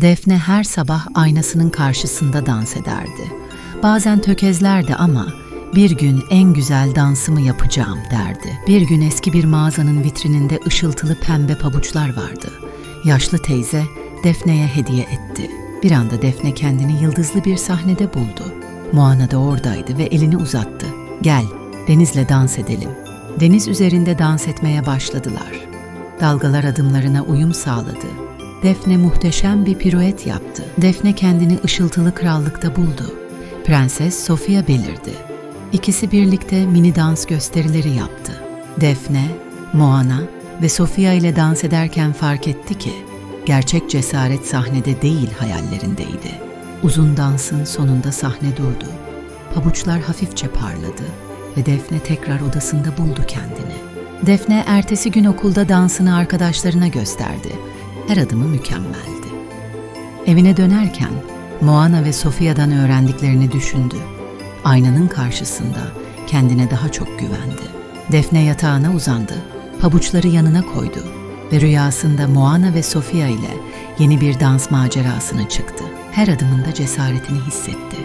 Defne her sabah aynasının karşısında dans ederdi. Bazen tökezlerdi ama bir gün en güzel dansımı yapacağım derdi. Bir gün eski bir mağazanın vitrininde ışıltılı pembe pabuçlar vardı. Yaşlı teyze Defne'ye hediye etti. Bir anda Defne kendini yıldızlı bir sahnede buldu. Moana da oradaydı ve elini uzattı. Gel, denizle dans edelim. Deniz üzerinde dans etmeye başladılar. Dalgalar adımlarına uyum sağladı. Defne muhteşem bir piruet yaptı. Defne kendini ışıltılı krallıkta buldu. Prenses Sofia belirdi. İkisi birlikte mini dans gösterileri yaptı. Defne, Moana ve Sofia ile dans ederken fark etti ki gerçek cesaret sahnede değil hayallerindeydi. Uzun dansın sonunda sahne durdu. Pabuçlar hafifçe parladı ve Defne tekrar odasında buldu kendini. Defne ertesi gün okulda dansını arkadaşlarına gösterdi. Her adımı mükemmeldi. Evine dönerken Moana ve Sofia'dan öğrendiklerini düşündü. Aynanın karşısında kendine daha çok güvendi. Defne yatağına uzandı, pabuçları yanına koydu ve rüyasında Moana ve Sofia ile yeni bir dans macerasına çıktı. Her adımında cesaretini hissetti.